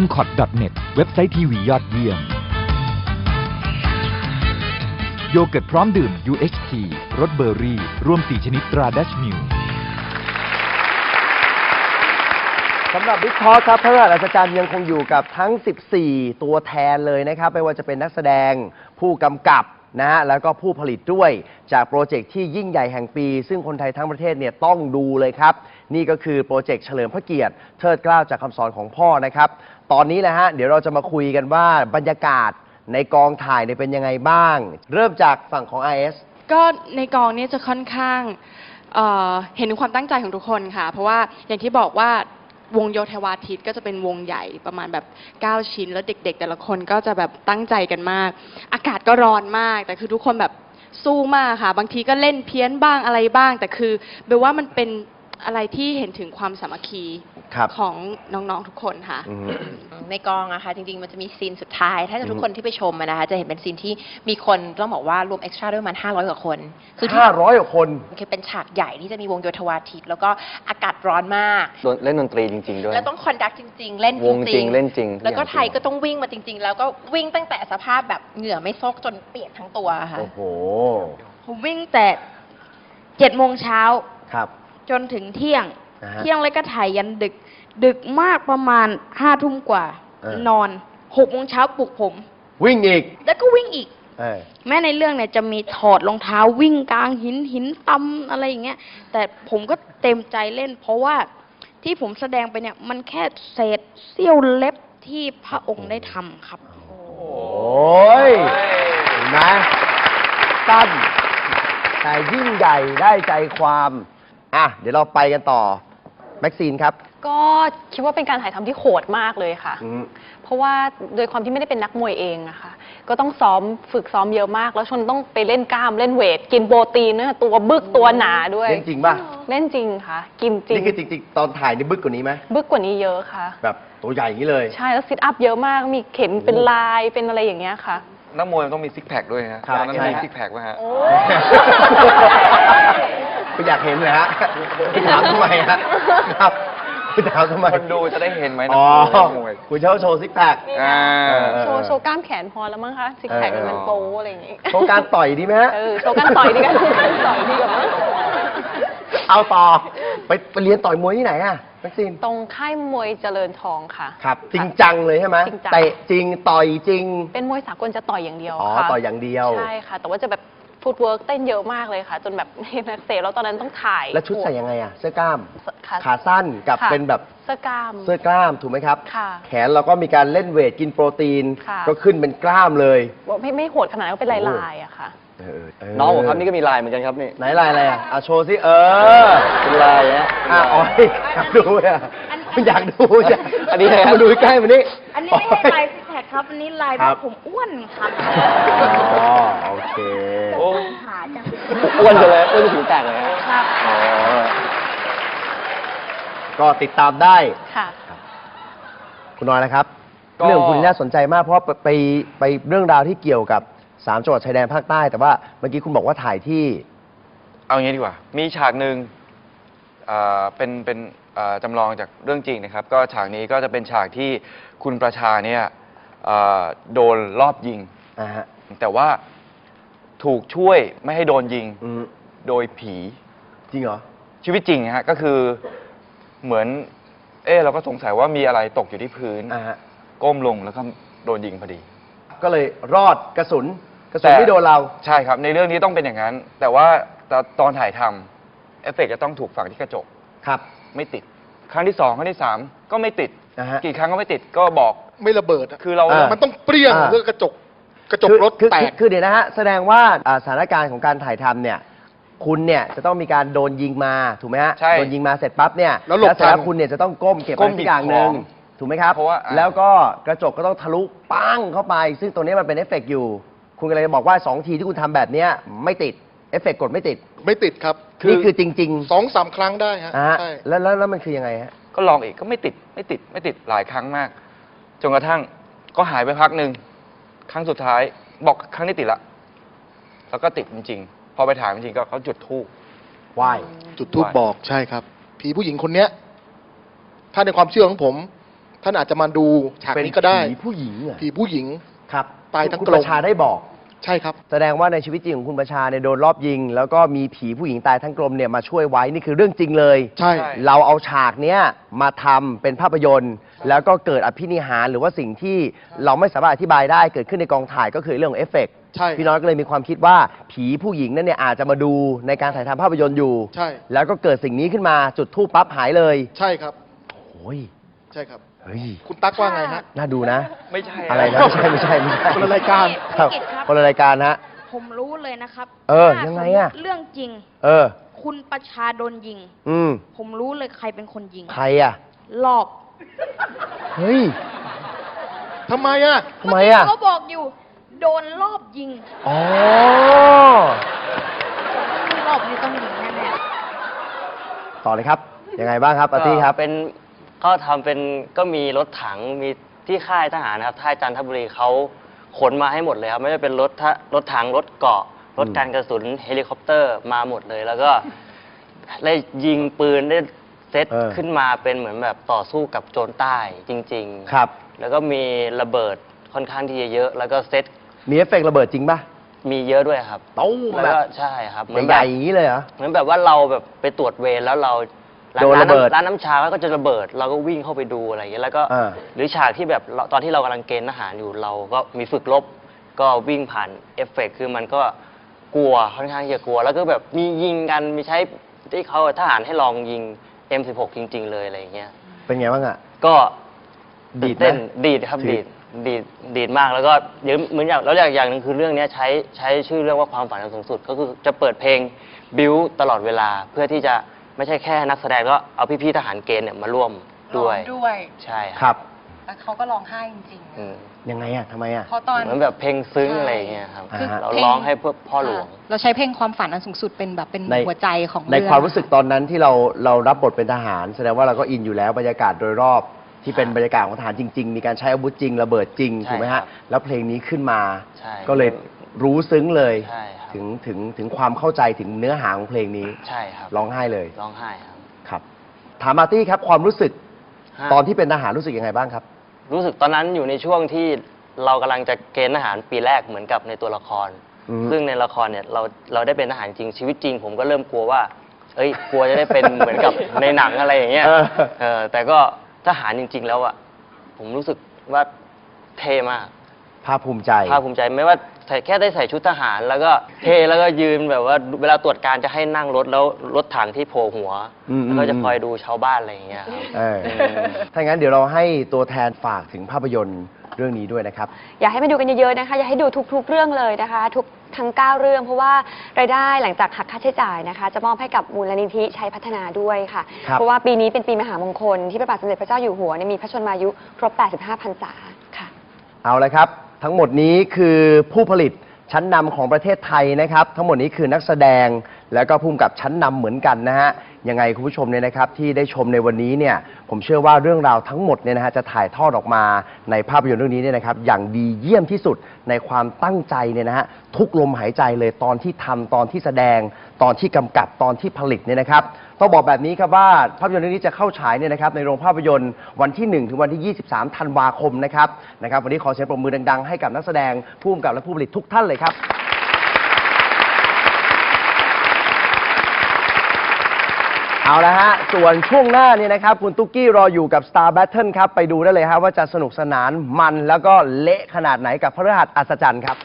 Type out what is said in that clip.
m c o t n e t เว็บไซต์ทีวียอดเยี่ยม โยเกิร์ตพร้อมดื่ม UHT รสเบอร์รี่ ร่วม 4 ชนิดตราดัชมิลสำหรับบิ๊กทอครับพระราชอัศจรรย์ยังคงอยู่กับทั้ง 14 ตัวแทนเลยนะครับ ไม่ว่าจะเป็นนักแสดงผู้กำกับนะฮะแล้วก็ผู้ผลิตด้วยจากโปรเจกต์ที่ยิ่งใหญ่แห่งปี ซึ่งคนไทยทั้งประเทศเนี่ยต้องดูเลยครับ นี่ก็คือโปรเจกต์เฉลิมพระเกียรติเทิดเกล้าจากคำสอนของพ่อนะครับ ตอนนี้แหละฮะ เดี๋ยวเราจะมาคุยกันว่าบรรยากาศในกองถ่ายเนี่ยเป็นยังไงบ้าง เริ่มจากฝั่งของ IS ก็ในกองเนี้จะค่อนข้างเอ่อเห็นถึงความตั้งใจของทุกคนค่ะ เพราะว่าอย่างที่บอกว่าวงโยธวาทิตก็จะเป็นวงใหญ่ประมาณแบบ 9 ชิ้น แล้วเด็ก ๆ แต่ละคนก็จะแบบตั้งใจกันมาก อากาศก็ร้อนมาก แต่คือทุกคนแบบสู้มากค่ะ บางทีก็เล่นเพี้ยนบ้างอะไรบ้าง แต่คือเบลว่ามันเป็นอะไรที่เห็นถึงความสามัคคี ครับของน้องๆทุกคนค่ะ อืม ในกองอะค่ะจริงๆ มันจะมีซีนสุดท้าย ถ้าอืจะมทุกคนที่ไปชมอะนะคะ จะเห็นเป็นซีนที่มีคนต้องบอกว่ารวมเอ็กซ์ตร้าด้วยประมัน 500 กว่าคน คือที่ห้าร้อยกว่าคน คือเป็นฉากใหญ่ที่จะมีวงโยธวาทิต แล้วก็อากาศร้อนมาก โดนเล่นดนตรีจริง ๆ ด้วย แล้วต้องคอนดักจริง ๆ เล่นวงจริงเล่นจริงแล้วก็ทุกอย่างไทยก็ต้องวิ่งมาจริง ๆ แล้วก็วิ่งตั้งแต่สภาพแบบเหงื่อไม่ซกจนเปียกทั้งตัวค่ะ โอ้โห ผมวิ่งแต่เจ็ดโมงเช้าครับ จนถึงเที่ยง นะฮะ เที่ยงแล้วก็ถ่ายยันดึก ดึกมากประมาณห้าทุ่มกว่า เออ นอนหกโมงเช้าปลุกผม วิ่งอีกแล้วก็วิ่งอีก เออ แม้ในเรื่องเนี่ยจะมีถอดรองเท้าวิ่งกลางหินหินตำอะไรอย่างเงี้ยแต่ผมก็เต็มใจเล่น เพราะว่าที่ผมแสดงไปเนี่ยมันแค่เศษเสี้ยวเล็บที่พระองค์ได้ทำครับ โอ้ยเห็นไหมสั้นแต่ยิ่งใหญ่ได้ใจความ อะ เดี๋ยวเราไปกันต่อ แม็กซีนครับ ก็คิดว่าเป็นการถ่ายทำที่โหดมากเลยค่ะอืมเพราะว่าโดยความที่ไม่ได้เป็นนักมวยเองอะค่ะ ก็ต้องซ้อมฝึกซ้อมเยอะมาก แล้วชนต้องไปเล่นกล้ามเล่นเวท กินโปรตีนเนี่ยตัวบึกตัวหนาด้วย เล่นจริงป่ะ เล่นจริงค่ะ กินจริง นี่คือจริง ๆ ตอนถ่ายนี่บึกกว่านี้ไหมบึกกว่านี้เยอะค่ะ แบบตัวใหญ่อย่างนี้เลย ใช่แล้วซิทอัพเยอะมากมีเข็มเป็นลายเป็นอะไรอย่างเงี้ยค่ะ นักมวยมันต้องมีซิกแพคด้วยฮะครับ ตอนนั้นใช่มีฮะซิกแพคไหมฮะ คุณอยากเห็นเลยฮะคุณถามทำไมฮะครับคุณถามทำไมคนดูจะได้เห็นไหมนัอ๋อมวยคุณเช่าโชว์ซิกแพคอ่าเออโชว์โชว์กล้ามแขนพอแล้วมั้งคะซิกแพคเออมันโป๊อะไรอย่างงี้โชว์การต่อยดีไหมฮะเออโชว์การต่อยดีกันต่อยดีกว่ามั้งเอาต่อไปไปเรียนต่อยมวยที่ไหนอะแม็กซีนตรงค่ายมวยเจริญทองค่ะครับ จริงจังเลยใช่ไหมจริงจังเตะจริงต่อยจริง เป็นมวยสากลจะต่อยอย่างเดียวอ๋อค่ะต่อยอย่างเดียวใช่ค่ะ แต่ว่าจะแบบ ฟุตเวิร์กเต้นเยอะมากเลยค่ะ จนแบบนักเตะแล้วตอนนั้นต้องถ่ายแล้วชุดใส่ยังไงอะเสื้อกล้าม ค่ะขาสั้นกับค่ะเป็นแบบเสื้อกล้าม เสื้อกล้ามถูกไหมครับ ค่ะแขนเราก็มีการเล่นเวทกินโปรตีน ค่ะ ก็ขึ้นเป็นกล้ามเลยว่าไม่ไม่โหดขนาดนั้นก็เป็นลายๆอะค่ะ เออเน้องผมครับนี่ก็มีลายเหมือนกันครับนี่ไหนลายอะไรอะอะโชว์สิเออเป็นลายฮะอะอ๋อยอยากดูอะอยากดูอยากอันนี้อะไรครับ มาดูใกล้ๆมานี่อันนี้ไม่ใช่ลายซิกแพ คครับอันนี้ลายครัว่าบ ผมอ้วนครับอ๋อโอเคโอ้หาจังอ้วนจะเลยอ้วนจะผิวแตกเลยฮะครับอ๋อก็ติดตามได้ ค่ะ คุณน้อยนะครับ ก็ เรื่องของคุณน่าสนใจมากเพราะไปไปไปเรื่องราวที่เกี่ยวกับสามจังหวัดชายแดนภาคใต้ แต่ว่าเมื่อกี้คุณบอกว่าถ่ายที่ เอางี้ดีกว่า มีฉากหนึ่งเอ่อเป็นเป็นเอ่อจำลองจากเรื่องจริงนะครับ ก็ฉากนี้ก็จะเป็นฉากที่คุณประชาเนี่ย เอ่อโดนรอบยิง อ่าฮะแต่ว่าถูกช่วยไม่ให้โดนยิงอืมโดยผี จริงเหรอ ชีวิตจริงนะฮะก็คือเหมือน เออเราก็สงสัยว่ามีอะไรตกอยู่ที่พื้น อ่าฮะ ก้มลงแล้วก็โดนยิงพอดี ก็เลยรอดกระสุน กระสุนแต่ ไม่โดนเรา ใช่ครับ ในเรื่องนี้ต้องเป็นอย่างนั้น แต่ว่าตอนตอนถ่ายทำเอฟเฟกต์จะต้องถูกฝังที่กระจก ครับ ไม่ติด ครั้งที่สองครั้งที่สามก็ไม่ติด นะฮะ กี่ครั้งก็ไม่ติดก็บอก ไม่ระเบิดอะคือเราอ่ามันต้องเปรี้ยงอ่า เพื่อกระจกกระจกคือรถคือแตคือก คือเดี๋ยวนะฮะ แสดงว่าอ่าสถานการณ์ของการถ่ายทำเนี่ย คุณเนี่ยจะต้องมีการโดนยิงมาถูกไหมฮะ ใช่โดนยิงมาเสร็จปั๊บเนี่ยแล้วหลบเสร็จแล้วทันคุณเนี่ยจะต้องก้มเก็บก้อะไรมหยิสับกอย่างหนึ่งของถูกไหมครับ เพราะว่าอ่า แล้วก็กระจกก็ต้องทะลุปั้งเข้าไป ซึ่งตรงนี้มันเป็นเอฟเฟกต์อยู่ คุณก็เลยบอกว่าสองทีที่คุณทำแบบเนี้ยไม่ติด เอฟเฟกต์กดไม่ติด ไม่ติดครับนี่คือจริงสองสามครั้งได้ฮะๆอ่าฮะใช่แล้วแล้วแล้วมันคือยังไงฮะ ก็ลองอีกก็ไม่ติดไม่ติดไม่ติดหลายครั้งมาก จนกระทั่งก็หายไปพักหนึ่งครั้งสุดท้ายบอกครั้งนี้ติดละแล้วก็ติดจริงๆ พอไปถ่ายจริงๆก็เขาจุดธูปวายจุดทูบบอกใช่ครับ ผีผู้หญิงคนเนี้ย ถ้าในความเชื่อของผม ท่านอาจจะมาดูฉากเป็นนี้ก็ได้ผีผู้หญิงเหรอ ผีผู้หญิงครับตายทั้งคุณกลมประชาได้บอก ใช่ครับ แสดงว่าในชีวิตจริงของคุณประชาเนี่ยโดนรอบยิง แล้วก็มีผีผู้หญิงตายทั้งกลมเนี่ยมาช่วยไว้นี่คือเรื่องจริงเลยใช่ใช่ เราเอาฉากเนี้ยมาทำเป็นภาพยนตร์ แล้วก็เกิดอภินิหารหรือว่าสิ่งที่เราไม่สามารถอธิบายได้เกิดขึ้นในกองถ่ายก็คือเรื่องของเอฟเฟกต์ใช่พี่น้อยก็เลยมีความคิดว่าผีผู้หญิงนั่นเนี่ยอาจจะมาดูในการถ่ายทำภาพยนตร์อยู่ ใช่ แล้วก็เกิดสิ่งนี้ขึ้นมาจุดทูปปั๊บหายเลยใช่ครับ โอ้ย ใช่ครับ เฮ้ยคุณตั๊กว่าไงฮะ น่าดูนะ ไม่ใช่อะไรนะไม่ใช่ไม่ใช่ไม่ใช่คนละรายการ ครับพี่กิตครับ คนละรายการฮะผมรู้เลยนะครับเออถ้ายังไงสมมุติอะเรื่องจริง เออ คุณประชาโดนยิง อืมผมรู้เลยใครเป็นคนยิง ใครอะรอบเฮ้ยทำไมอะ ทำไมอะ เขาบอกอยู่ โดนรอบยิงอ๋อ รอบนี้ต้องยิงแน่ต่อเลยครับ ยังไงบ้างครับอาร์ตี้ครับ เป็น ก็ทำเป็นก็มีรถถังมีที่ค่ายทหารนะครับค่ายจันทบุรีเขาขนมาให้หมดเลยครับไม่ว่าเป็นรถทะรถถังรถเกราะรถกันกระสุนเฮลิคอปเตอร์มาหมดเลย แล้วก็ได้ยิงปืนได้เซตเออขึ้นมาเป็นเหมือนแบบต่อสู้กับโจรใต้จริง ๆ ครับแล้วแล้วก็มีระเบิดค่อนข้างที่จะเยอะ แล้วก็เซตมีเอฟเฟกต์ระเบิดจริงป่ะมีเยอะด้วยครับตู้มแล้วแบก็บใช่ครับเหมือนใหแบญ่บๆอย่างนี้เลยเหรอเหมือนแบบว่าเราแบบไปตรวจเวรแล้วเรา โดนระเบิดร้านน้ำชาก็จะระเบิด เราก็วิ่งเข้าไปดูอะไรอย่างเงี้ยแล้วก็อ่า หรือฉากที่แบบเราตอนที่เรากำลังเกณฑ์ทหารอยู่เราก็มีฝึกรบก็วิ่งผ่านเอฟเฟกต์คือมันก็กลัวค่อนข้างที่จะกลัว แล้วก็แบบมียิงกันมีใช้ที่เขาทหารให้ลองยิง M16 จริง ๆ เลยอะไรอย่างเงี้ย เป็นไงบ้างอะ ก็ดีดไหมเต้นดีดครับดีดีดด ดีดดีดมากแล้วก็เดี๋ยวเหมือนอย่างแล้วอย่างอย่างหนึ่งคือเรื่องเนี้ยใช้ใช้ชื่อเรื่องว่าความฝันอันสูงสุด ก็คือจะเปิดเพลงบิวตลอดเวลาเพื่อที่จะ ไม่ใช่แค่นักแสดงก็เอาพี่ๆทหารเกณฑ์เนี่ยมาร่วมด้วยร้องด้วยใช่ครับแล้วเขาก็ร้องไห้จริงๆอืมยังไงอะทำไมอะ เพราะตอน เหมือนแบบเพลงซึ้งใช่ อะไรอย่างเงี้ยครับอ่าฮะเราร้องให้เพื่อพ่อหลวง ค่ะเราใช้เพลงความฝันอันสูงสุดเป็นแบบเป็นใน หัวใจของในเรื่องความรู้สึกตอนนั้นที่เราเรารับบทเป็นทหาร แสดงว่าเราก็อินอยู่แล้วบรรยากาศโดยรอบที่เป็นครับบรรยากาศของทหารจริง ๆ มีการใช้อาวุธจริงระเบิดจริงใช่ถูกไหมครัฮะบแล้วเพลงนี้ขึ้นมา ใช่ก็เลยรู้ซึ้งเลย ใช่ครับ ถึงถึงถึงความเข้าใจถึงเนื้อหาของเพลงนี้ใช่ครับร้องไห้เลยร้องไห้ครับ ครับ ถามมาร์ตี้ครับความรู้สึก ฮะ ตอนที่เป็นทหารรู้สึกยังไงบ้างครับ รู้สึกตอนนั้นอยู่ในช่วงที่เรากำลังจะเกณฑ์ทหารปีแรกเหมือนกับในตัวละคร อืม ซึ่งในละครเนี่ยเราเราได้เป็นทหารจริงชีวิตจริง ผมก็เริ่มกลัวว่า เอ้ยกลัวจะได้เป็น เหมือนกับในหนังอะไรอย่างเงี้ยเออ เออแต่ก็ทหารจริง ๆ แล้วอะผมรู้สึกว่าเท่มากภาคภูมิใจ ภาคภูมิใจไม่ว่า ใส่แค่ได้ใส่ชุดทหาร แล้วก็เท่แล้วก็ยืนแบบว่าเวลาตรวจการจะให้นั่งรถแล้วรถถังที่โผล่หัวอืม แล้วก็จะอืมคอยดูชาวบ้านอะไรอย่างเงี้ยครับ เออถ้างั้นเดี๋ยวเราให้ตัวแทนฝากถึงภาพยนตร์เรื่องนี้ด้วยนะครับ อยากให้มาดูกันเยอะๆนะคะ อยากให้ดูทุกๆเรื่องเลยนะคะ ทุกทั้ง 9 เรื่อง เพราะว่ารายได้หลังจากหักค่าใช้จ่ายนะคะ จะมอบให้กับมูลนิธิชัยพัฒนาด้วยค่ะ ครับ เพราะว่าปีนี้เป็นปีมหามงคลที่พระบาทสมเด็จพระเจ้าอยู่หัวเนี่ยมีพระชนมายุครบ 85พรรษาค่ะ เอาละครับ ทั้งหมดนี้คือผู้ผลิตชั้นนำของประเทศไทยนะครับ ทั้งหมดนี้คือนักแสดงแล้วก็ภูมิกับชั้นนำเหมือนกันนะฮะยังไงคุณผู้ชมเนี่ยนะครับ ที่ได้ชมในวันนี้เนี่ยผมเชื่อว่าเรื่องราวทั้งหมดเนี่ยนะฮะจะถ่ายทอดออกมาในภาพยนตร์เรื่องนี้เนี่ยนะครับ อย่างดีเยี่ยมที่สุดในความตั้งใจเนี่ยนะฮะทุกลมหายใจเลยตอนที่ทำตอนที่แสดง ตอนที่กำกับตอนที่ผลิตเนี่ยนะครับ ต้องบอกแบบนี้ครับว่าภาพยนตร์เรื่องนี้จะเข้าฉายเนี่ยนะครับในโรงภาพยนตร์วันที่ 1 ถึงวันที่ 23 ธันวาคมนะครับนะครับวันนี้ขอเสียงปรบมือดังๆให้กับนักแสดงผู้กำกับและผู้ผลิตทุกท่านเลยครับ เอาละฮะ ส่วนช่วงหน้าเนี่ยนะครับ คุณตุ๊กกี้รออยู่กับ Star Battle ครับ ไปดูได้เลยฮะว่าจะสนุกสนานมันแล้วก็เละขนาดไหนกับพระรหัสอัศจรรย์ครับ